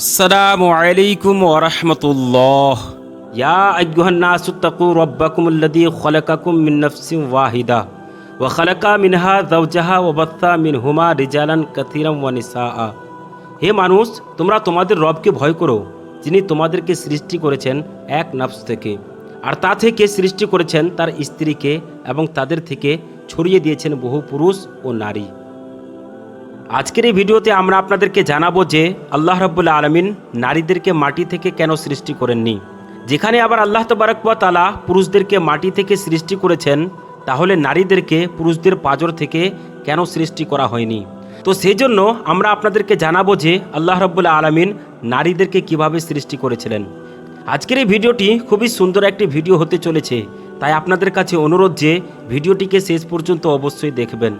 আসসালামু আলাইকুম ওরহমতুল্লাহ ইয়া আইহান্নাসু তাকু রব্বাকুম আল্লাদি খলাকাকুম মিন নাফসিন ওয়াহিদা ওয়া খলাকা মিনহা জাওজাহা ওয়া বাত্তা মিনহুমা রিজালান কাথীরাম ওয়া নিসাআ। হে মানুষ, তোমরা তোমাদের রবকে ভয় করো, যিনি তোমাদেরকে সৃষ্টি করেছেন এক নাফস থেকে। আর তা থেকে সৃষ্টি করেছেন তার স্ত্রীকে এবং তাদের থেকে ছড়িয়ে দিয়েছেন বহু পুরুষ ও নারী। আজকের এই ভিডিওতে আমরা আপনাদেরকে জানাব যে আল্লাহ রাব্বুল আলমিন নারীদেরকে মাটি থেকে কেন সৃষ্টি করেননি? যেখানে আবার আল্লাহ তবারকুয়া তালা পুরুষদেরকে মাটি থেকে সৃষ্টি করেছেন, তাহলে নারীদেরকে পুরুষদের পাজর থেকে কেন সৃষ্টি করা হয়নি? তো সেই জন্য আমরা আপনাদেরকে জানাব যে আল্লাহ রাব্বুল আলমিন নারীদেরকে কীভাবে সৃষ্টি করেছিলেন। আজকের এই ভিডিওটি খুবই সুন্দর একটি ভিডিও হতে চলেছে, তাই আপনাদের কাছে অনুরোধ যে ভিডিওটিকে শেষ পর্যন্ত অবশ্যই দেখবেন।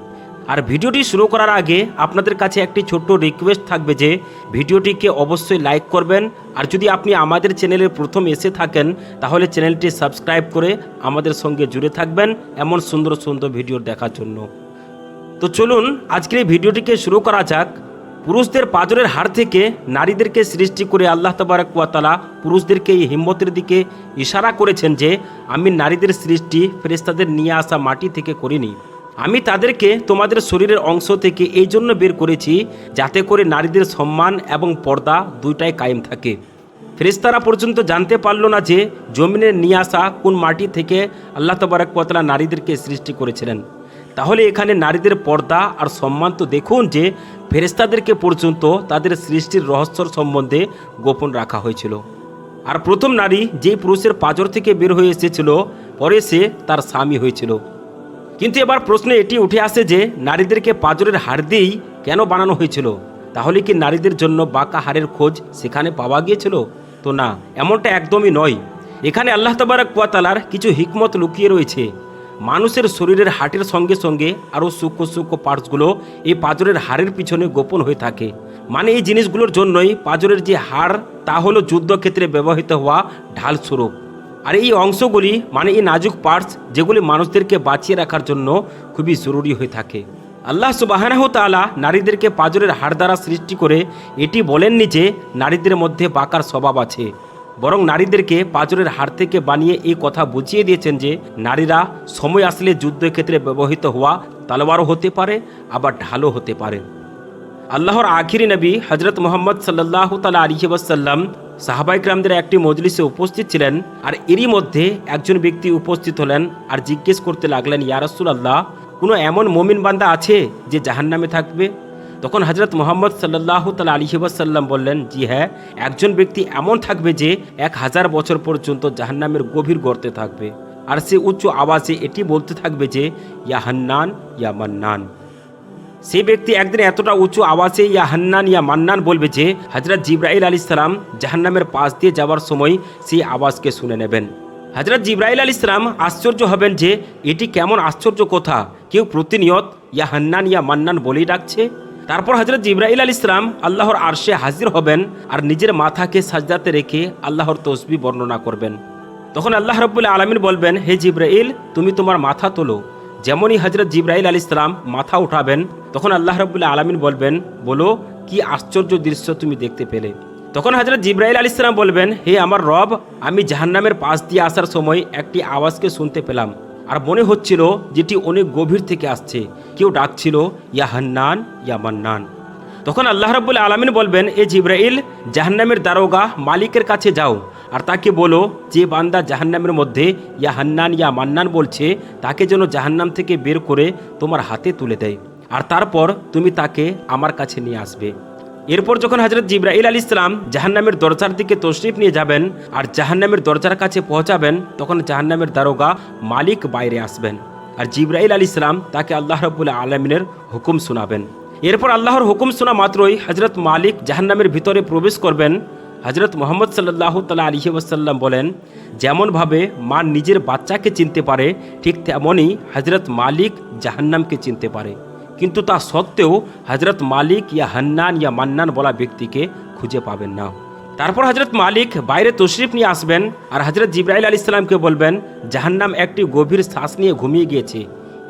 আর ভিডিওটি শুরু করার আগে আপনাদের কাছে একটি ছোট্ট রিকোয়েস্ট থাকবে যে ভিডিওটিকে অবশ্যই লাইক করবেন। আর যদি আপনি আমাদের চ্যানেলের প্রথম এসে থাকেন, তাহলে চ্যানেলটি সাবস্ক্রাইব করে আমাদের সঙ্গে জুড়ে থাকবেন এমন সুন্দর সুন্দর ভিডিও দেখার জন্য। তো চলুন, আজকের এই ভিডিওটিকে শুরু করা যাক। পুরুষদের পাজরের হাড় থেকে নারীদেরকে সৃষ্টি করে আল্লাহ তবারক ওয়াতালা পুরুষদেরকে এই হিম্মতের দিকে ইশারা করেছেন যে, আমি নারীদের সৃষ্টি ফেরেস্তাদের নিয়ে আসা মাটি থেকে করিনি। আমি তাদেরকে তোমাদের শরীরের অংশ থেকে এই জন্য বের করেছি যাতে করে নারীদের সম্মান এবং পর্দা দুইটাই কায়েম থাকে। ফেরেস্তারা পর্যন্ত জানতে পারল না যে জমিনের নিয়ে আসা কোন মাটি থেকে আল্লাহ তবারক ওয়াতালা নারীদেরকে সৃষ্টি করেছিলেন। তাহলে এখানে নারীদের পর্দা আর সম্মান তো দেখুন যে ফেরেস্তাদেরকে পর্যন্ত তাদের সৃষ্টির রহস্যর সম্বন্ধে গোপন রাখা হয়েছিল। আর প্রথম নারী যেই পুরুষের পাজর থেকে বের হয়ে এসেছিল, পরে সে তার স্বামী হয়েছিল। কিন্তু এবার প্রশ্ন এটি উঠে আসে যে, নারীদেরকে পাজরের হার দিয়েই কেন বানানো হয়েছিল? তাহলে কি নারীদের জন্য বাঁকা হারের খোঁজ সেখানে পাওয়া গিয়েছিল? তো না, এমনটা একদমই নয়। এখানে আল্লাহ তবারক কুয়াতালার কিছু হিকমত লুকিয়ে রয়েছে। মানুষের শরীরের হাটের সঙ্গে সঙ্গে আরও সূক্ষ্ম সূক্ষ্ম পার্টসগুলো এই পাজরের হাড়ের পিছনে গোপন হয়ে থাকে। মানে এই জিনিসগুলোর জন্যই পাজরের যে হাড়, তা হলো যুদ্ধক্ষেত্রে ব্যবহৃত হওয়া ঢাল স্বরূপ। আর এই অংশগুলি মানে এই নাজুক পার্টস যেগুলি মানুষদেরকে বাঁচিয়ে রাখার জন্য খুবই জরুরি হয়ে থাকে। আল্লাহ সুবাহানাহ তালা নারীদেরকে পাজরের হাড় দ্বারা সৃষ্টি করে এটি বলেননি যে নারীদের মধ্যে বাঁকার স্বভাব আছে। বরং নারীদেরকে পাজরের হাড় থেকে বানিয়ে এই কথা বুঝিয়ে দিয়েছেন যে নারীরা সময় আসলে যুদ্ধক্ষেত্রে ব্যবহৃত হওয়া তালোয়ারও হতে পারে, আবার ঢালও হতে পারে। আল্লাহর আখিরি নবী হজরত মোহাম্মদ সাল্লাহ তালা আলিহি ওয়াসাল্লাম সাহাবাইকরামদের একটি মজলিসে উপস্থিত ছিলেন আর এরই মধ্যে একজন ব্যক্তি উপস্থিত হলেন আর জিজ্ঞেস করতে লাগলেন ইয়ারসুল আল্লাহ কোনো এমন মমিন বান্দা আছে যে জাহান্নামে থাকবে? তখন হজরত মোহাম্মদ সাল্লাহ তালা আলিহি ওয়াসাল্লাম বললেন, জি হ্যাঁ একজন ব্যক্তি এমন থাকবে যে এক হাজার বছর পর্যন্ত জাহান্নামের গভীর গর্তে থাকবে। আর সে উচ্চ আওয়াজে এটি বলতে থাকবে যে, ইয়া হান্নান সেই ব্যক্তি একদিন এতটা উঁচু আওয়াজে ইয়া হান্নান ইয়া মান্নান বলবে যে হজরত জিব্রাইল আলী সালাম জাহান্নামের পাশ দিয়ে যাওয়ার সময় সেই আওয়াজকে শুনে নেবেন। হজরত জিব্রাইল আলী ইসলাম আশ্চর্য হবেন যে, এটি কেমন আশ্চর্য কথা। কেউ প্রতিনিয়ত ইয়া হান্নান ইয়া মান্নান বলেই ডাকছে? তারপর হজরত জিব্রাইল আলী ইসলাম আল্লাহর আরশে হাজির হবেন আর নিজের মাথাকে সাজদাতে রেখে আল্লাহর তসবি বর্ণনা করবেন। তখন আল্লাহ রব্বুল্লা আলমিন বলবেন, হে জিব্রাইল, তুমি তোমার মাথা তোলো। যেমনই হজরত জিব্রাইল আলী ইসলাম মাথা উঠাবেন, তখন আল্লাহ রবুল্লা আলমিন বলবেন, বলো, কি আশ্চর্য দৃশ্য তুমি দেখতে পেলে? তখন হজরত জিব্রাইল আলী ইসলাম বলবেন, হে আমার রব, আমি জাহান্নামের পাশ দিয়ে আসার সময় একটি আওয়াজকে শুনতে পেলাম, আর মনে হচ্ছিল যেটি অনেক গভীর থেকে আসছে। কেউ ডাকছিল, ইয়া হান্নান, ইয়া মান্নান। তখন আল্লাহ রব্বুল আলমিন বলবেন, এ জিব্রাইল, জাহান্নামের দারোগা মালিকের কাছে যাও আর তাকে বলো, যে বান্দা জাহান্নামের মধ্যে, ইয়া হান্নান, ইয়া মান্নান বলছে, তাকে যেন জাহান্নাম থেকে বের করে তোমার হাতে তুলে দেয়। আর তারপর তুমি তাকে আমার কাছে নিয়ে আসবে। এরপর যখন হজরত জিব্রাইল আলী ইসলাম জাহান্নামের দরজার দিকে তশরিফ নিয়ে যাবেন আর জাহান্নামের দরজার কাছে পৌঁছাবেন, তখন জাহান্নামের দারোগা মালিক বাইরে আসবেন। আর জিব্রাইল আলী ইসলাম তাকে আল্লাহ রবুল্লা আলমিনের হুকুম শোনাবেন। এরপর আল্লাহর হুকুম শোনা মাত্রই হজরত মালিক জাহান্নামের ভিতরে প্রবেশ করবেন হজরত মোহাম্মদ সাল্লাহ তালা আলহি ওয়াসাল্লাম বলেন, যেমনভাবে মা নিজের বাচ্চাকে চিনতে পারে, ঠিক তেমনই হজরত মালিক জাহান্নামকে চিনতে পারে। কিন্তু তা সত্ত্বেও হজরত মালিক ইয়া হান্নান ইয়া মান্নান বলা ব্যক্তিকে খুঁজে পাবেন না। তারপর হজরত মালিক বাইরে তশরিফ নিয়ে আসবেন আর হজরত জিব্রাইল আলী ইসলামকে বলবেন, জাহান্নাম একটি গভীর শ্বাস নিয়ে ঘুমিয়ে গিয়েছে।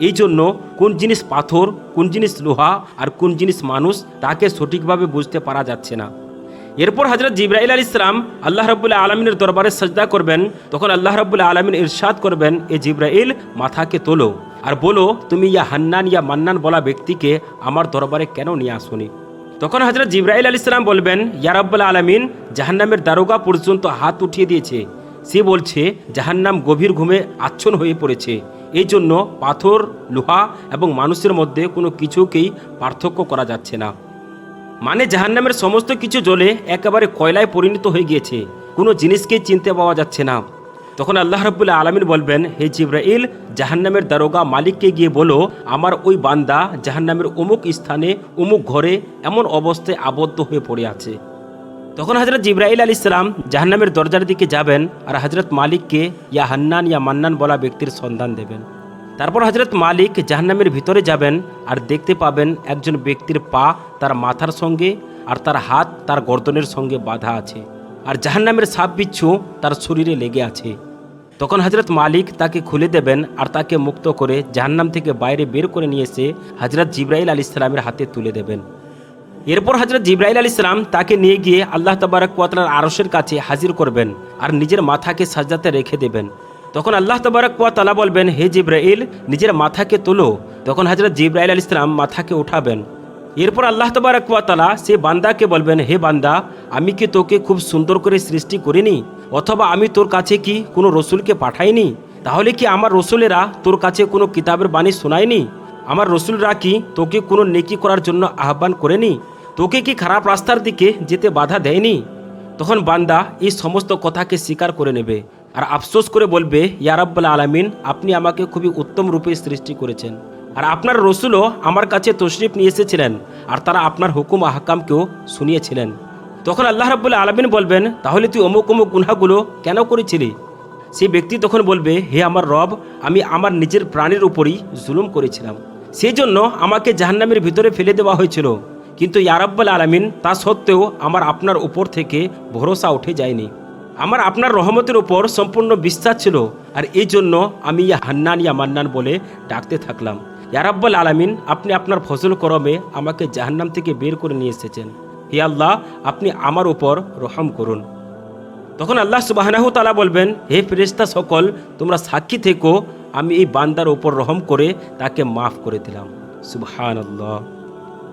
এই জন্য কোন জিনিস পাথর, কোন জিনিস লোহা আর কোন জিনিস মানুষ তাকে সঠিকভাবে বুঝতে পারা যাচ্ছে না। এরপর হজরত জিব্রাইল আল ইসলাম আল্লাহ রবুল্লাহ আলমিনের দরবারে সজদা করবেন, তখন আল্লাহ রবুল্লাহ আলমিন ইরশাদ করবেন, এ জিব্রাইল, মাথাকে তোলো আর বলো, তুমি ইয়া হান্নান, ইয়া মান্নান বলা ব্যক্তিকে আমার দরবারে কেন নিয়ে আসুনি? তখন হজরত জিব্রাইল আল ইসলাম বলবেন ইয়ারব্বাল আলমিন, জাহান্নামের দারোগা পর্যন্ত হাত উঠিয়ে দিয়েছে। সে বলছে, জাহান্নাম গভীর ঘুমে আচ্ছন্ন হয়ে পড়েছে। এই জন্য পাথর, লোহা এবং মানুষের মধ্যে কোনো কিছুকেই পার্থক্য করা যাচ্ছে না। মানে জাহান্নামের সমস্ত কিছু জ্বলে একেবারে কয়লায় পরিণত হয়ে গিয়েছে। কোনো জিনিসকেই চিনতে পাওয়া যাচ্ছে না। তখন আল্লাহ রবুল্লাহ আলমিন বলবেন, হে জিব্রাইল, জাহান্নামের দারোগা মালিককে গিয়ে বলো, আমার ওই বান্দা জাহান্নামের অমুক স্থানে, অমুক ঘরে এমন অবস্থায় আবদ্ধ হয়ে পড়ে আছে। তখন হজরত জিব্রাইল আলী ইসলাম জাহান্নামের দরজার দিকে যাবেন আর হজরত মালিককে, ইয়া হান্নান, ইয়া মান্নান বলা ব্যক্তির সন্ধান দেবেন। তারপর হজরত মালিক জাহান্নামের ভিতরে যাবেন আর দেখতে পাবেন একজন ব্যক্তির পা তার মাথার সঙ্গে আর তার হাত তার গর্দনের সঙ্গে বাঁধা আছে আর জাহান্নামের সাপ বিচ্ছু তার শরীরে লেগে আছে। তখন হজরত মালিক তাকে খুলে দেবেন আর তাকে মুক্ত করে জাহান্নাম থেকে বাইরে বের করে নিয়ে এসে হজরত জিব্রাইল আলী ইসলামের হাতে তুলে দেবেন। এরপর হজরত জিব্রাইল আলী ইসলাম তাকে নিয়ে গিয়ে আল্লাহ তবারক কুয়াতালার আরসের কাছে হাজির করবেন আর নিজের মাথাকে সাজাতে রেখে দেবেন। তখন আল্লাহ তবারক কুয়াতালা বলবেন, হে জিব্রাইল, নিজের মাথাকে তোলো। তখন হজরত জিব্রাইল আলী ইসলাম মাথাকে উঠাবেন। এরপর আল্লাহ তবারক কুয়াতালা সে বান্দাকে বলবেন, হে বান্দা, আমি কি তোকে খুব সুন্দর করে সৃষ্টি করিনি? অথবা আমি তোর কাছে কি কোনো রসুলকে পাঠাইনি? তাহলে কি আমার রসুলেরা তোর কাছে কোনো কিতাবের বাণী শোনায়নি? আমার রসুলরা কি তোকে কোনো নেকি করার জন্য আহ্বান করেনি? তোকে কি খারাপ রাস্তার দিকে যেতে বাধা দেয়নি? তখন বান্দা এই সমস্ত কথাকে স্বীকার করে নেবে। আর আফসোস করে বলবে ইয়ারাব্বাল আলামিন, আপনি আমাকে খুবই উত্তম রূপে সৃষ্টি করেছেন। আর আপনার রসুলও আমার কাছে তশরিফ নিয়ে এসেছিলেন, আর তারা আপনার হুকুম আহকামকেও শুনিয়েছিলেন। তখন আল্লাহ রাবুল্লাহ আলমিন বলবেন, তাহলে তুই অমুক অমুক গুনাগুলো কেন করেছিলি? সেই ব্যক্তি তখন বলবে, হে আমার রব, আমি আমার নিজের প্রাণের উপরই জুলুম করেছিলাম। সেই জন্য আমাকে জাহান্নামের ভিতরে ফেলে দেওয়া হয়েছিল। কিন্তু ইয়ারাব্বাল আলামিন তা সত্ত্বেও আমার আপনার উপর থেকে ভরসা উঠে যায়নি। আমার আপনার রহমতের উপর সম্পূর্ণ বিশ্বাস ছিল, আর এই জন্য আমি ইয়া হান্নান, ইয়া মান্নান বলে ডাকতে থাকলাম। ইয়ারাব্বাল আলামিন, আপনি আপনার ফসল করমে আমাকে জাহান্নাম থেকে বের করে নিয়ে এসেছেন। হে আল্লাহ, আপনি আমার উপর রহম করুন। তখন আল্লাহ সুবাহনাহু তালা বলবেন, হে ফেরেস্তা সকল, তোমরা সাক্ষী থেকো, আমি এই বান্দার ওপর রহম করে তাকে মাফ করে দিলাম। সুবহান আল্লাহ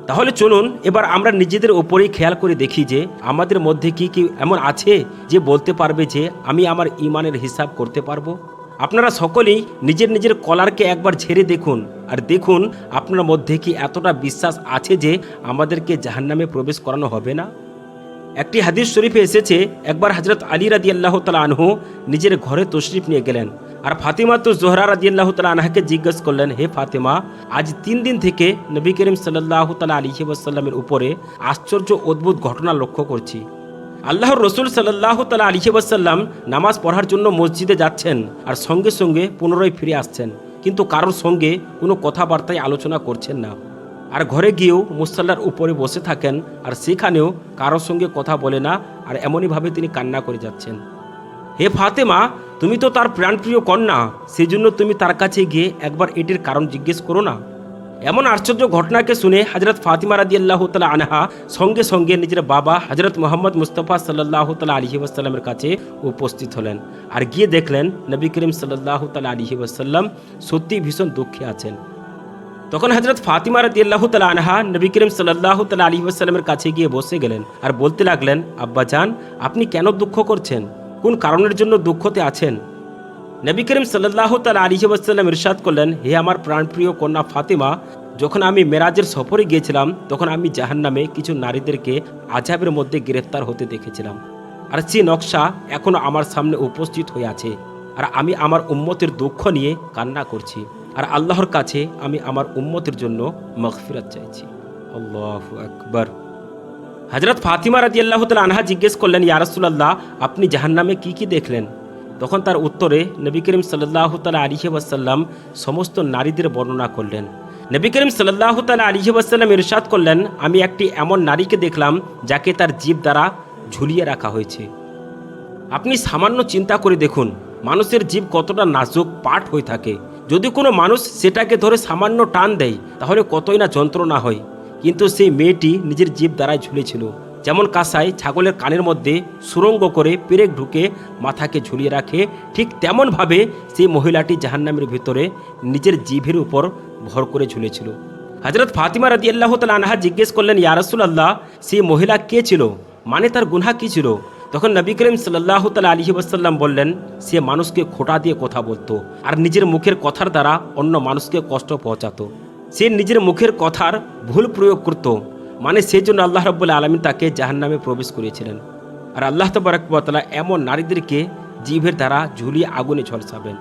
তাহলে চলুন এবার আমরা নিজেদের ওপরেই খেয়াল করে দেখি যে আমাদের মধ্যে কি কি এমন আছে যে বলতে পারবে যে আমি আমার ইমানের হিসাব করতে পারব? আপনারা সকলেই নিজের নিজের কলারকে একবার ঝেড়ে দেখুন আর দেখুন আপনার মধ্যে কি এতটা বিশ্বাস আছে যে আমাদেরকে জাহান্নামে প্রবেশ করানো হবে না? একটি হাদিস শরীফে এসেছে, একবার হজরত আলী রাদি আল্লাহ তালা আনহু নিজের ঘরে তশরিফ নিয়ে গেলেন। আর ফাতিমা তো জোহরা রাদি আল্লাহ তালা আনহাকে জিজ্ঞেস করলেন, হে ফাতিমা, আজ তিন দিন থেকে নবী করিম সাল্লাহ তালা আলী ওয়াসাল্লামের উপরে আশ্চর্য অদ্ভুত ঘটনা লক্ষ্য করছি। আল্লাহর রসুল সাল্লাহ তালা আলী ওয়াসাল্লাম নামাজ পড়ার জন্য মসজিদে যাচ্ছেন আর সঙ্গে সঙ্গে পুনরায় ফিরে আসছেন। কিন্তু কারোর সঙ্গে কোনো কথাবার্তায় আলোচনা করছেন না। আর ঘরে গিয়েও মুসাল্লার উপরে বসে থাকেন আর সেখানেও কারোর সঙ্গে কথা বলে না আর এমনইভাবে তিনি কান্না করে যাচ্ছেন। হে ফাতেমা, তুমি তো তার প্রাণপ্রিয় কন্যা সেই জন্য তুমি তার কাছে গিয়ে একবার এটির কারণ জিজ্ঞেস করো না। এমন আশ্চর্য ঘটনাকে শুনে হজরত ফাতিমা রাদি আল্লাহ তালা আনহা সঙ্গে সঙ্গে নিজের বাবা হজরত মোহাম্মদ মুস্তফা সাল্লাহ তালা আলহি ওয়াসাল্লামের কাছে উপস্থিত হলেন আর গিয়ে দেখলেন নবী করিম সাল্লাহ তালা আলহি ওয়াসাল্লাম সত্যি ভীষণ দুঃখে আছেন। তখন হজরত ফাতিমা রাদি আল্লাহ তালা আনহা নবী করিম সাল্লাহ তালা আলী আসসালামের কাছে গিয়ে বসে গেলেন আর বলতে লাগলেন, আব্বা জান, আপনি কেন দুঃখ করছেন? কোন কারণের জন্য দুঃখতে আছেন? নবী করিম সাল্লাহ তালা আলী আসাল্লাম ইরশাদ করলেন, হে আমার প্রাণপ্রিয় কন্যা ফাতিমা, যখন আমি মেরাজের সফরে গিয়েছিলাম, তখন আমি জাহান্নামে কিছু নারীদেরকে আজাবের মধ্যে গ্রেফতার হতে দেখেছিলাম। আর সে নকশা এখনও আমার সামনে উপস্থিত হয়ে আছে। আর আমি আমার উম্মতের দুঃখ নিয়ে কান্না করছি। আর আল্লাহর কাছে আমি আমার উম্মতের জন্য মগফিরাত চাইছি। আল্লাহ আকবর। হজরত ফাতিমা রাজি আল্লাহ আনহা জিজ্ঞেস করলেন ইয়ারসুল্লাহ আপনি জাহান্নামে কি কি দেখলেন? তখন তার উত্তরে নবী করিম সাল্লাহ তালা আলিহে ওয়াসাল্লাম সমস্ত নারীদের বর্ণনা করলেন। নবী করিম সাল্লাহ তালা আলিহে ওয়াসাল্লাম ইরশাদ করলেন, আমি একটি এমন নারীকে দেখলাম যাকে তার জীব দ্বারা ঝুলিয়ে রাখা হয়েছে। আপনি সামান্য চিন্তা করে দেখুন, মানুষের জীব কতটা নাজুক পাঠ হয়ে থাকে। যদি কোনো মানুষ সেটাকে ধরে সামান্য টান দেয়, তাহলে কতই না যন্ত্রণা হয়। কিন্তু সেই মেয়েটি নিজের জীব দ্বারাই ঝুলেছিল। যেমন কাসাই ছাগলের কানের মধ্যে সুরঙ্গ করে পেরেক ঢুকে মাথাকে ঝুলিয়ে রাখে, ঠিক তেমনভাবে সেই মহিলাটি জাহান্নামের ভিতরে নিজের জিভের উপর ভর করে ঝুলেছিল। হজরত ফাতিমা রাদি আল্লাহ তালা আনহা জিজ্ঞেস করলেন ইয়ারসুল আল্লাহ সেই মহিলা কে ছিল? মানে তার গুনহা কী ছিল? তখন নবী করিম সাল্লাহ তালা আলহি ওয়াসাল্লাম বললেন, সে মানুষকে খোটা দিয়ে কথা বলতো আর নিজের মুখের কথার দ্বারা অন্য মানুষকে কষ্ট পৌঁছাতো। সে নিজের মুখের কথার ভুল প্রয়োগ করত মানে সেই জন্য আল্লাহ রব্বুল্লা আলমী তাকে জাহান্নামে প্রবেশ করিয়েছিলেন। আর আল্লাহ তবরাকবতলা এমন নারীদেরকে জিভের দ্বারা ঝুলিয়ে আগুনে ঝলসাবেন।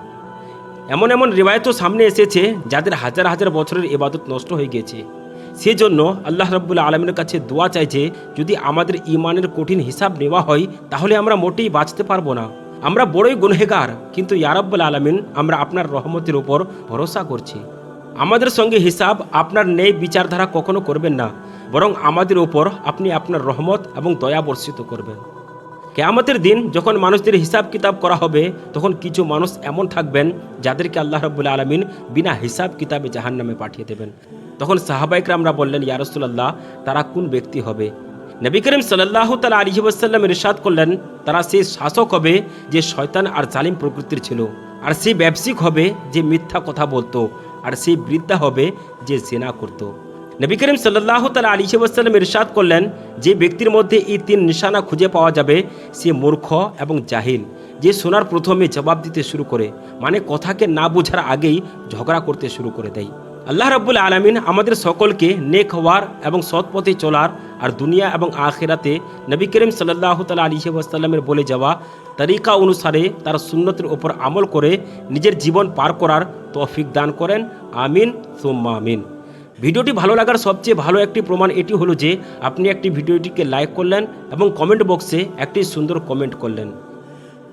এমন এমন রেবায়তও সামনে এসেছে, যাদের হাজার হাজার বছরের এবাদত নষ্ট হয়ে গিয়েছে। সেজন্য আল্লাহ রব্বুল্লা আলমের কাছে দোয়া চাইছে যদি আমাদের ইমানের কঠিন হিসাব নেওয়া হয়, তাহলে আমরা মোটেই বাঁচতে পারব না। আমরা বড়ই গুনহেগার, কিন্তু ইয়ারব্বুল আলমিন আমরা আপনার রহমতের উপর ভরসা করছি। আমাদের সঙ্গে হিসাব আপনার ন্যায় বিচারধারা কখনো করবেন না, বরং আমাদের উপর আপনি আপনার রহমত এবং দয়া বর্ষিত করবেন। কেয়ামতের দিন যখন মানুষদের হিসাব কিতাব করা হবে, তখন কিছু মানুষ এমন থাকবেন যাদেরকে আল্লাহ রব্বুল্লা আলমিন বিনা হিসাব কিতাবে জাহান নামে পাঠিয়ে দেবেন। তখন সাহাবাইকরামরা বললেন ইয়ারসুল্লাহ তারা কোন ব্যক্তি হবে? নবী করিম সাল্লাহ তালা আলী ওয়াসাল্লাম ইরশাদ করলেন, তারা সেই শাসক হবে যে শয়তান আর জালিম প্রকৃতির ছিল, আর সেই ব্যবসায়িক হবে যে মিথ্যা কথা বলতো, আর সেই বৃদ্ধা হবে যে জেনা করতো। নবী করিম সাল্লাহ তালা আলী ওয়াসাল্লাম ইরশাদ করলেন, যে ব্যক্তির মধ্যে এই তিন নিশানা খুঁজে পাওয়া যাবে, সে মূর্খ এবং জাহিল, যে সোনার প্রথমে জবাব দিতে শুরু করে মানে কথাকে না বোঝার আগেই ঝগড়া করতে শুরু করে দেয়। আল্লাহ রাব্বুল আলমিন আমাদের সকলকে নেক হওয়ার এবং সৎ পথে চলার আর দুনিয়া এবং আখেরাতে নবী করিম সাল্লাহ তালা আলী ওয়াসাল্লামের বলে যাওয়া তরিকা অনুসারে তার সুন্নতের ওপর আমল করে নিজের জীবন পার করার তৌফিক দান করেন। আমিন, সুম্মা আমিন। ভিডিওটি ভালো লাগার সবচেয়ে ভালো একটি প্রমাণ এটি হলো যে আপনি একটি ভিডিওটিকে লাইক করলেন এবং কমেন্ট বক্সে একটি সুন্দর কমেন্ট করলেন।